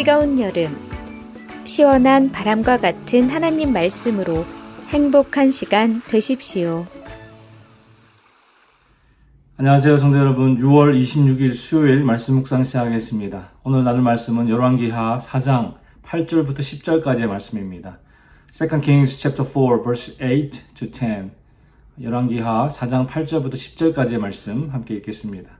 뜨거운 여름, 시원한 바람과 같은 하나님 말씀으로 행복한 시간 되십시오. 안녕하세요, 성도 여러분. 6월 26일 수요일 말씀 묵상 시작하겠습니다. 오늘 나눌 말씀은 열왕기하 4장 8절부터 10절까지의 말씀입니다. 2 Kings chapter 4 verse 8 to 10. 열왕기하 4장 8절부터 10절까지의 말씀 함께 읽겠습니다.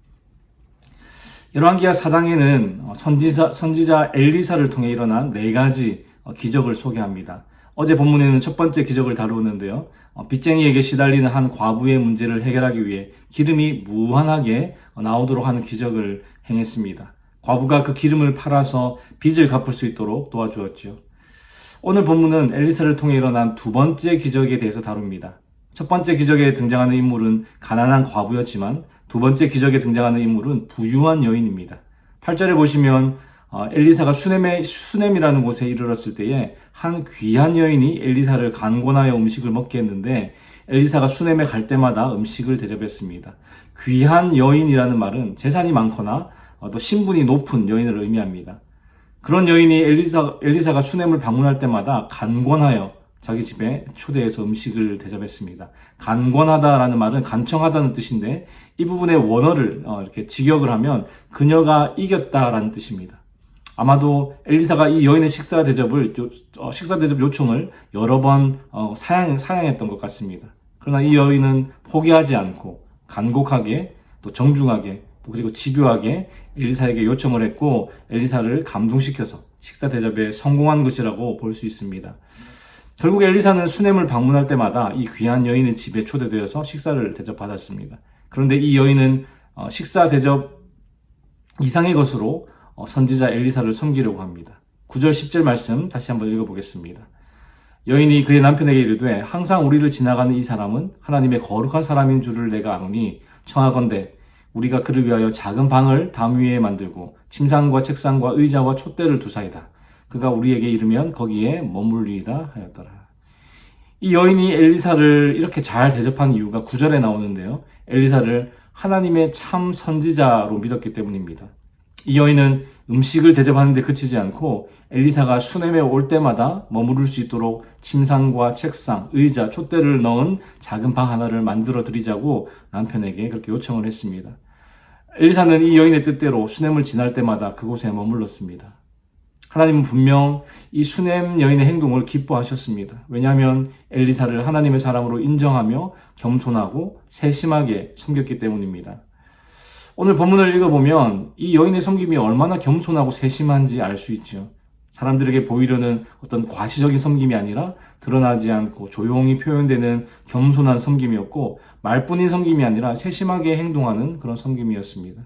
열왕기하 4장에는 선지자, 선지자 엘리사를 통해 일어난 네 가지 어, 기적을 소개합니다. 어제 본문에는 첫 번째 기적을 다루었는데요. 어, 빚쟁이에게 시달리는 한 과부의 문제를 해결하기 위해 기름이 무한하게 나오도록 하는 기적을 행했습니다. 과부가 그 기름을 팔아서 빚을 갚을 수 있도록 도와주었죠. 오늘 본문은 엘리사를 통해 일어난 두 번째 기적에 대해서 다룹니다. 첫 번째 기적에 등장하는 인물은 가난한 과부였지만 두 번째 기적에 등장하는 인물은 부유한 여인입니다. 8절에 보시면 어, 엘리사가 수넴에, 수넴이라는 곳에 이르렀을 때에 한 귀한 여인이 엘리사를 간곤하여 음식을 먹게 했는데 엘리사가 수넴에 갈 때마다 음식을 대접했습니다. 귀한 여인이라는 말은 재산이 많거나 어, 또 신분이 높은 여인을 의미합니다. 그런 여인이 엘리사, 엘리사가 수넴을 방문할 때마다 간권하여 자기 집에 초대해서 음식을 대접했습니다. 간권하다라는 말은 간청하다는 뜻인데 이 부분의 원어를 어, 이렇게 직역을 하면 그녀가 이겼다라는 뜻입니다. 아마도 엘리사가 이 여인의 식사 대접을 요- 어, 식사 대접 요청을 여러 번 어, 사양 사양했던 것 같습니다. 그러나 이 여인은 포기하지 않고 간곡하게 또 정중하게 또 그리고 집요하게 엘리사에게 요청을 했고 엘리사를 감동시켜서 식사 대접에 성공한 것이라고 볼 수 있습니다. 결국 엘리사는 수넴을 방문할 때마다 이 귀한 여인의 집에 초대되어서 식사를 대접받았습니다. 그런데 이 여인은 어, 식사 대접 이상의 것으로 어, 선지자 엘리사를 섬기려고 합니다. 9절 10절 말씀 다시 한번 읽어보겠습니다. 여인이 그의 남편에게 이르되 항상 우리를 지나가는 이 사람은 하나님의 거룩한 사람인 줄을 내가 아노니 청하건대 우리가 그를 위하여 작은 방을 담 위에 만들고 침상과 책상과 의자와 촛대를 두사이다. 그가 우리에게 이르면 거기에 머물리이다 하였더라. 이 여인이 엘리사를 이렇게 잘 대접한 이유가 9절에 나오는데요. 엘리사를 하나님의 참 선지자로 믿었기 때문입니다. 이 여인은 음식을 대접하는데 그치지 않고 엘리사가 수넴에 올 때마다 머무를 수 있도록 침상과 책상, 의자, 촛대를 넣은 작은 방 하나를 만들어 드리자고 남편에게 그렇게 요청을 했습니다. 엘리사는 이 여인의 뜻대로 수넴을 지날 때마다 그곳에 머물렀습니다. 하나님은 분명 이 수넴 여인의 행동을 기뻐하셨습니다. 왜냐하면 엘리사를 하나님의 사람으로 인정하며 겸손하고 세심하게 섬겼기 때문입니다. 오늘 본문을 읽어보면 이 여인의 섬김이 얼마나 겸손하고 세심한지 알 수 있죠. 사람들에게 보이려는 어떤 과시적인 섬김이 아니라 드러나지 않고 조용히 표현되는 겸손한 섬김이었고 말뿐인 섬김이 아니라 세심하게 행동하는 그런 섬김이었습니다.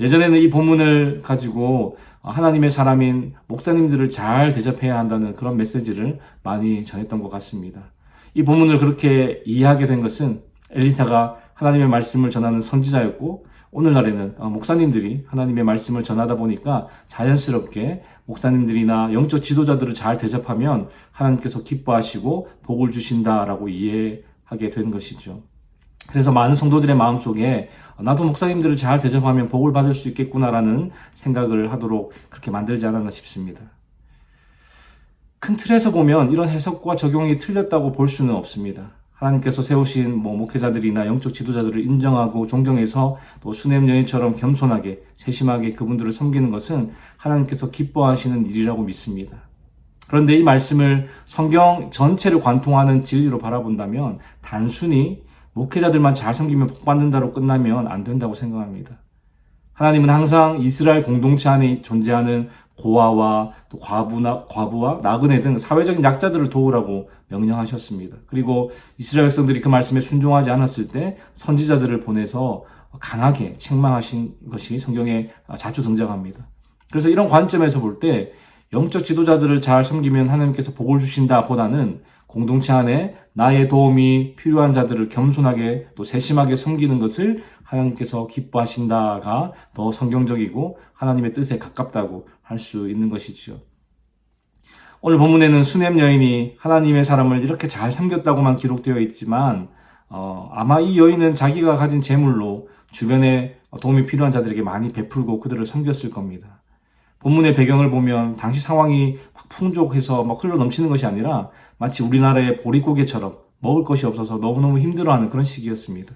예전에는 이 본문을 가지고 하나님의 사람인 목사님들을 잘 대접해야 한다는 그런 메시지를 많이 전했던 것 같습니다. 이 본문을 그렇게 이해하게 된 것은 엘리사가 하나님의 말씀을 전하는 선지자였고 오늘날에는 어, 목사님들이 하나님의 말씀을 전하다 보니까 자연스럽게 목사님들이나 영적 지도자들을 잘 대접하면 하나님께서 기뻐하시고 복을 주신다라고 이해하게 된 것이죠. 그래서 많은 성도들의 마음속에 나도 목사님들을 잘 대접하면 복을 받을 수 있겠구나라는 생각을 하도록 그렇게 만들지 않았나 싶습니다. 큰 틀에서 보면 이런 해석과 적용이 틀렸다고 볼 수는 없습니다. 하나님께서 세우신 뭐 목회자들이나 영적 지도자들을 인정하고 존경해서 또 수냄 여인처럼 겸손하게 세심하게 그분들을 섬기는 것은 하나님께서 기뻐하시는 일이라고 믿습니다. 그런데 이 말씀을 성경 전체를 관통하는 진리로 바라본다면 단순히 목회자들만 잘 섬기면 복 받는다로 끝나면 안 된다고 생각합니다. 하나님은 항상 이스라엘 공동체 안에 존재하는 고아와 또 과부나 과부와 나그네 등 사회적인 약자들을 도우라고 명령하셨습니다. 그리고 이스라엘 백성들이 그 말씀에 순종하지 않았을 때 선지자들을 보내서 강하게 책망하신 것이 성경에 자주 등장합니다. 그래서 이런 관점에서 볼 때 영적 지도자들을 잘 섬기면 하나님께서 복을 주신다 보다는 공동체 안에 나의 도움이 필요한 자들을 겸손하게 또 세심하게 섬기는 것을 하나님께서 기뻐하신다가 더 성경적이고 하나님의 뜻에 가깝다고 할 수 있는 것이지요. 오늘 본문에는 수냄 여인이 하나님의 사람을 이렇게 잘 섬겼다고만 기록되어 있지만 어, 아마 이 여인은 자기가 가진 재물로 주변에 도움이 필요한 자들에게 많이 베풀고 그들을 섬겼을 겁니다. 본문의 배경을 보면 당시 상황이 막 풍족해서 막 흘러 넘치는 것이 아니라 마치 우리나라의 보릿고개처럼 먹을 것이 없어서 너무너무 힘들어하는 그런 시기였습니다.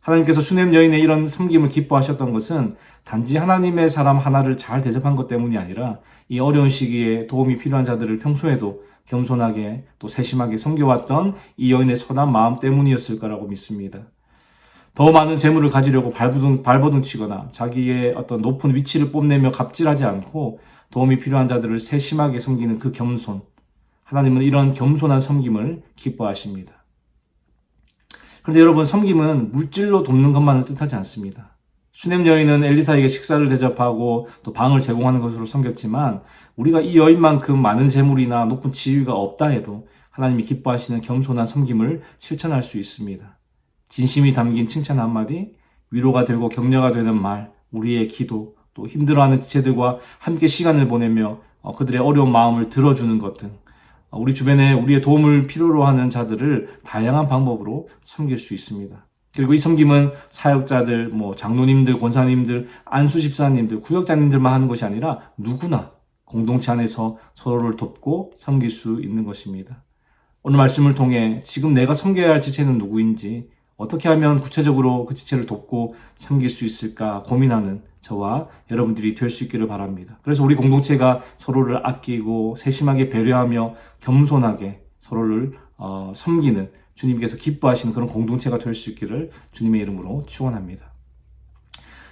하나님께서 수냄 여인의 이런 섬김을 기뻐하셨던 것은 단지 하나님의 사람 하나를 잘 대접한 것 때문이 아니라 이 어려운 시기에 도움이 필요한 자들을 평소에도 겸손하게 또 세심하게 섬겨왔던 이 여인의 선한 마음 때문이었을 거라고 믿습니다. 더 많은 재물을 가지려고 발버둥, 발버둥 치거나 자기의 어떤 높은 위치를 뽐내며 갑질하지 않고 도움이 필요한 자들을 세심하게 섬기는 그 겸손. 하나님은 이런 겸손한 섬김을 기뻐하십니다. 그런데 여러분, 섬김은 물질로 돕는 것만을 뜻하지 않습니다. 수냄 여인은 엘리사에게 식사를 대접하고 또 방을 제공하는 것으로 섬겼지만 우리가 이 여인만큼 많은 재물이나 높은 지위가 없다 해도 하나님이 기뻐하시는 겸손한 섬김을 실천할 수 있습니다. 진심이 담긴 칭찬 한마디, 위로가 되고 격려가 되는 말, 우리의 기도, 또 힘들어하는 지체들과 함께 시간을 보내며 어, 그들의 어려운 마음을 들어주는 것 등, 어, 우리 주변에 우리의 도움을 필요로 하는 자들을 다양한 방법으로 섬길 수 있습니다. 그리고 이 섬김은 사역자들, 뭐 장로님들, 권사님들, 안수집사님들, 구역장님들만 하는 것이 아니라 누구나 공동체 안에서 서로를 돕고 섬길 수 있는 것입니다. 오늘 말씀을 통해 지금 내가 섬겨야 할 지체는 누구인지 어떻게 하면 구체적으로 그 지체를 돕고 섬길 수 있을까 고민하는 저와 여러분들이 될 수 있기를 바랍니다. 그래서 우리 공동체가 서로를 아끼고 세심하게 배려하며 겸손하게 서로를 어, 섬기는 주님께서 기뻐하시는 그런 공동체가 될 수 있기를 주님의 이름으로 축원합니다.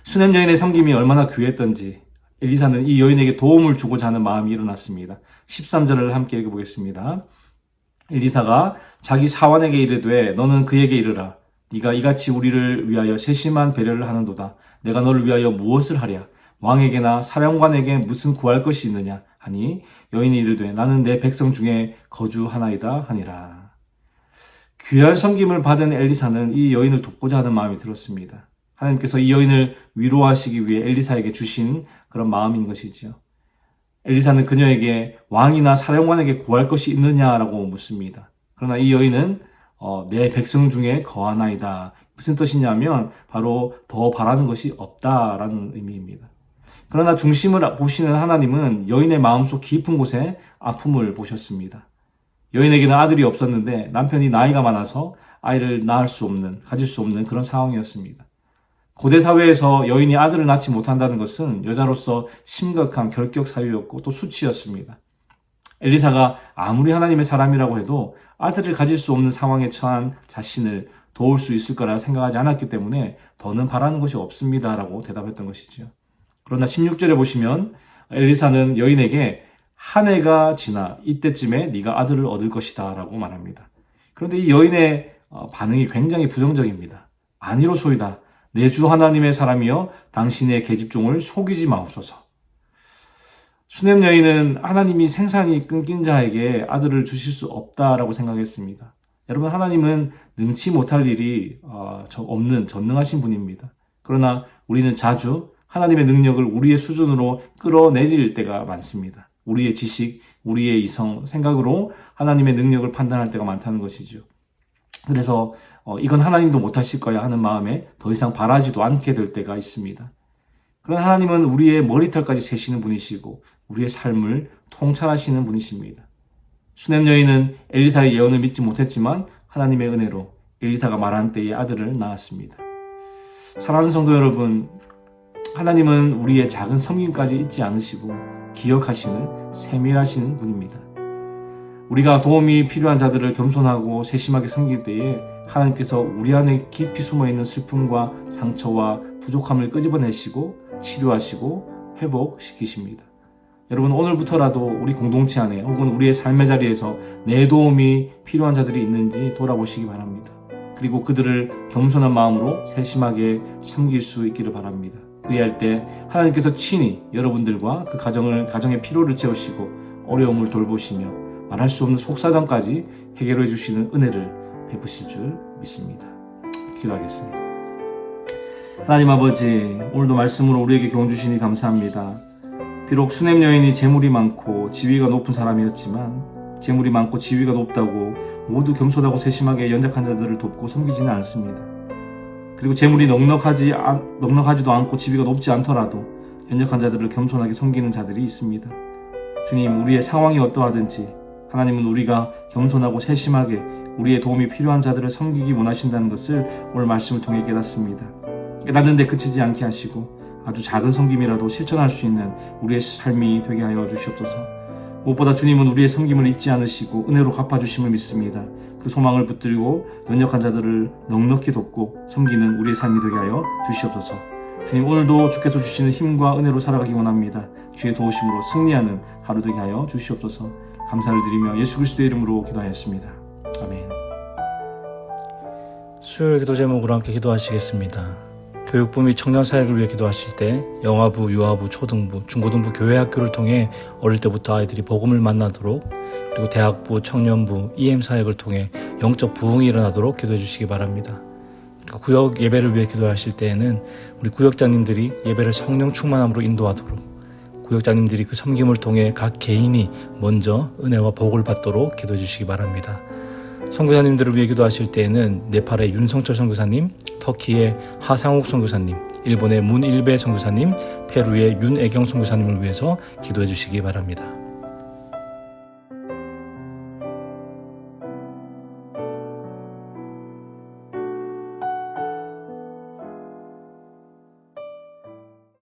수냄 여인의 섬김이 얼마나 귀했던지 엘리사는 이 여인에게 도움을 주고자 하는 마음이 일어났습니다. 13절을 함께 읽어보겠습니다. 엘리사가 자기 사원에게 이르되 너는 그에게 이르라 네가 이같이 우리를 위하여 세심한 배려를 하는도다 내가 너를 위하여 무엇을 하랴 왕에게나 사령관에게 무슨 구할 것이 있느냐 하니 여인이 이르되 나는 내 백성 중에 거주하나이다 하니라 귀한 섬김을 받은 엘리사는 이 여인을 돕고자 하는 마음이 들었습니다. 하나님께서 이 여인을 위로하시기 위해 엘리사에게 주신 그런 마음인 것이지요. 엘리사는 그녀에게 왕이나 사령관에게 구할 것이 있느냐라고 묻습니다. 그러나 이 여인은 어, 내 백성 중에 거하나이다. 무슨 뜻이냐면 바로 더 바라는 것이 없다라는 의미입니다. 그러나 중심을 보시는 하나님은 여인의 마음속 깊은 곳에 아픔을 보셨습니다. 여인에게는 아들이 없었는데 남편이 나이가 많아서 아이를 낳을 수 없는, 가질 수 없는 그런 상황이었습니다. 고대 사회에서 여인이 아들을 낳지 못한다는 것은 여자로서 심각한 결격 사유였고 또 수치였습니다. 엘리사가 아무리 하나님의 사람이라고 해도 아들을 가질 수 없는 상황에 처한 자신을 도울 수 있을 거라 생각하지 않았기 때문에 더는 바라는 것이 없습니다 라고 대답했던 것이죠. 그러나 16절에 보시면 엘리사는 여인에게 한 해가 지나 이때쯤에 네가 아들을 얻을 것이다 라고 말합니다. 그런데 이 여인의 어, 반응이 굉장히 부정적입니다. 아니로소이다. 내 주 하나님의 사람이여 당신의 계집종을 속이지 마옵소서. 수냄 여인은 하나님이 생산이 끊긴 자에게 아들을 주실 수 없다라고 생각했습니다. 여러분 하나님은 능치 못할 일이 어, 없는 전능하신 분입니다. 그러나 우리는 자주 하나님의 능력을 우리의 수준으로 끌어내릴 때가 많습니다. 우리의 지식, 우리의 이성, 생각으로 하나님의 능력을 판단할 때가 많다는 것이죠. 그래서 어, 이건 하나님도 못하실 거야 하는 마음에 더 이상 바라지도 않게 될 때가 있습니다. 그러나 하나님은 우리의 머리털까지 세시는 분이시고 우리의 삶을 통찰하시는 분이십니다. 수냄 여인은 엘리사의 예언을 믿지 못했지만 하나님의 은혜로 엘리사가 말한 때에 아들을 낳았습니다. 사랑하는 성도 여러분, 하나님은 우리의 작은 섬김까지 잊지 않으시고 기억하시는 세밀하신 분입니다. 우리가 도움이 필요한 자들을 겸손하고 세심하게 섬길 때에 하나님께서 우리 안에 깊이 숨어 있는 슬픔과 상처와 부족함을 끄집어내시고 치료하시고 회복시키십니다. 여러분 오늘부터라도 우리 공동체 안에 혹은 우리의 삶의 자리에서 내 도움이 필요한 자들이 있는지 돌아보시기 바랍니다. 그리고 그들을 겸손한 마음으로 세심하게 섬길 수 있기를 바랍니다. 그리할 때 하나님께서 친히 여러분들과 그 가정을 가정의 피로를 채우시고 어려움을 돌보시며 말할 수 없는 속사정까지 해결해 주시는 은혜를 베푸실 줄 믿습니다. 기도하겠습니다. 하나님 아버지, 오늘도 말씀으로 우리에게 교훈 주시니 감사합니다. 비록 수냄 여인이 재물이 많고 지위가 높은 사람이었지만 재물이 많고 지위가 높다고 모두 겸손하고 세심하게 연약한 자들을 돕고 섬기지는 않습니다. 그리고 재물이 넉넉하지 않- 넉넉하지도 않고 지위가 높지 않더라도 연약한 자들을 겸손하게 섬기는 자들이 있습니다. 주님, 우리의 상황이 어떠하든지 하나님은 우리가 겸손하고 세심하게 우리의 도움이 필요한 자들을 섬기기 원하신다는 것을 오늘 말씀을 통해 깨닫습니다. 깨닫는데 그치지 않게 하시고 아주 작은 섬김이라도 실천할 수 있는 우리의 삶이 되게 하여 주시옵소서. 무엇보다 주님은 우리의 섬김을 잊지 않으시고 은혜로 갚아주심을 믿습니다. 그 소망을 붙들고 연약한 자들을 넉넉히 돕고 섬기는 우리의 삶이 되게 하여 주시옵소서. 주님 오늘도 주께서 주시는 힘과 은혜로 살아가기 원합니다. 주의 도우심으로 승리하는 하루 되게 하여 주시옵소서. 감사를 드리며 예수 그리스도의 이름으로 기도하였습니다. 아멘. 수요일 기도 제목으로 함께 기도하시겠습니다. 교육부 및 청년 사역을 위해 기도하실 때 영화부, 유아부, 초등부, 중고등부 교회 학교를 통해 어릴 때부터 아이들이 복음을 만나도록 그리고 대학부, 청년부, EM 사역을 통해 영적 부흥이 일어나도록 기도해 주시기 바랍니다. 구역 예배를 위해 기도하실 때에는 우리 구역장님들이 예배를 성령 충만함으로 인도하도록 구역장님들이 그 섬김을 통해 각 개인이 먼저 은혜와 복을 받도록 기도해 주시기 바랍니다. 선교사님들을 위해 기도하실 때에는 네팔의 윤성철 선교사님, 터키의 하상욱 선교사님, 일본의 문일배 선교사님, 페루의 윤애경 선교사님을 위해서 기도해 주시기 바랍니다.